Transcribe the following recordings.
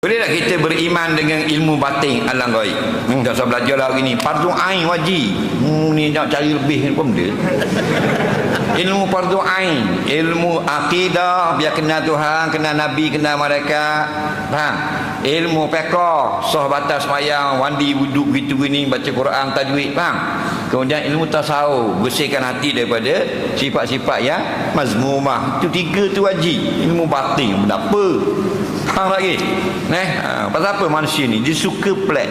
Boleh tak kita beriman dengan ilmu batin alam gaib? Hmm, tak usah belajar lagi ni. Fardu ain wajib. Hmm, ni nak cari lebih pun dia. ilmu fardu ain, ilmu akidah, biar kenal Tuhan, kenal Nabi, kenal mereka. Faham? Ilmu fiqh, sah batas semayang, wandi wuduk gitu gini, baca Quran, tajwid, faham? Kemudian ilmu tasawuf, bersihkan hati daripada sifat-sifat yang mazmumah. Itu tiga tu wajib. Ilmu batin, benda apa? Faham lagi? Neh, ha, pasal apa manusia ni? Dia suka pelik.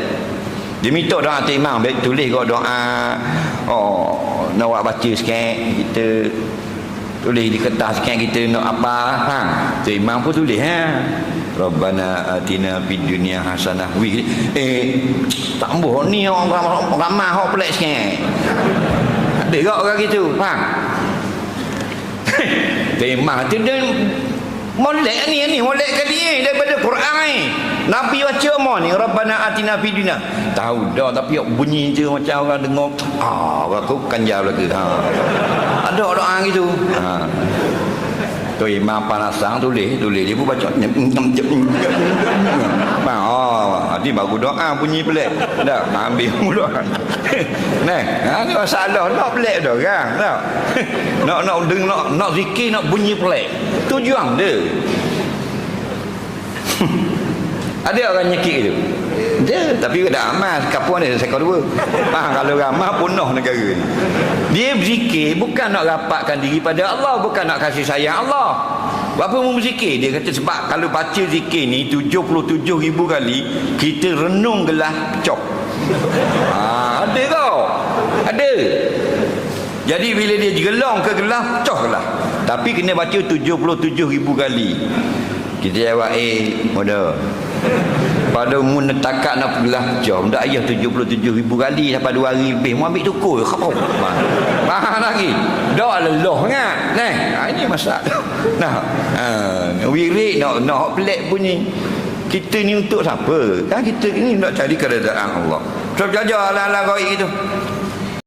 Dia minta doa atas imam, baik tulis kau doa. Oh, nak buat baca sikit, kita tulis di kertas sikit kita nak apa. Ha, tu imam pun tulis ha. Rabbana atina fid dunya hasanah. Wi eh tambah ni orang ramai hok pelik sikit. Ada orang gitu, faham? Tema tu dia molek ni ni molek ke dia daripada Quran ni. Nabi baca apa ni? Rabbana atina fid dunya. Tahu dah tapi bunyi je macam orang dengar ah orang tu kan jauh lagi. Ha. Ada doa gitu. Ha. Tu imam panasang tulis tulis dia pun baca nanti baru doa bunyi pelik. Dah, ambil doa. Nah, ha ni masalah nak pelik dah kan. Tak. Nak nak deng nak nak zikir nak bunyi pelik. Tujuan dia. Ada orang nyekik itu. Dia tapi dah amal kapun dia sekor dua. Faham kalau ramah punah negara ni. Dia berzikir bukan nak rapatkan diri pada Allah, bukan nak kasih sayang Allah. Apa mau berzikir? Dia kata sebab kalau baca zikir ni 77 ribu kali kita renung gelah cok. Ha, ada kau. Ada. Jadi bila dia gelong ke gelah, cok gelah. Tapi kena baca 77 ribu kali. Kita jawab, eh, muda. Pada mu netakat nak gelah jom. Tak ayah 77 ribu kali sampai dua hari lebih. Mu ambil tukur. Kau Faham lagi? Dak leloh kan? Nah, ha, ini masalah. Nah, ha, wirid nak nak pelik bunyi. Kita ni untuk siapa? Kan kita ni nak cari keredaan Allah. Sebab jajar ala-ala gaib itu.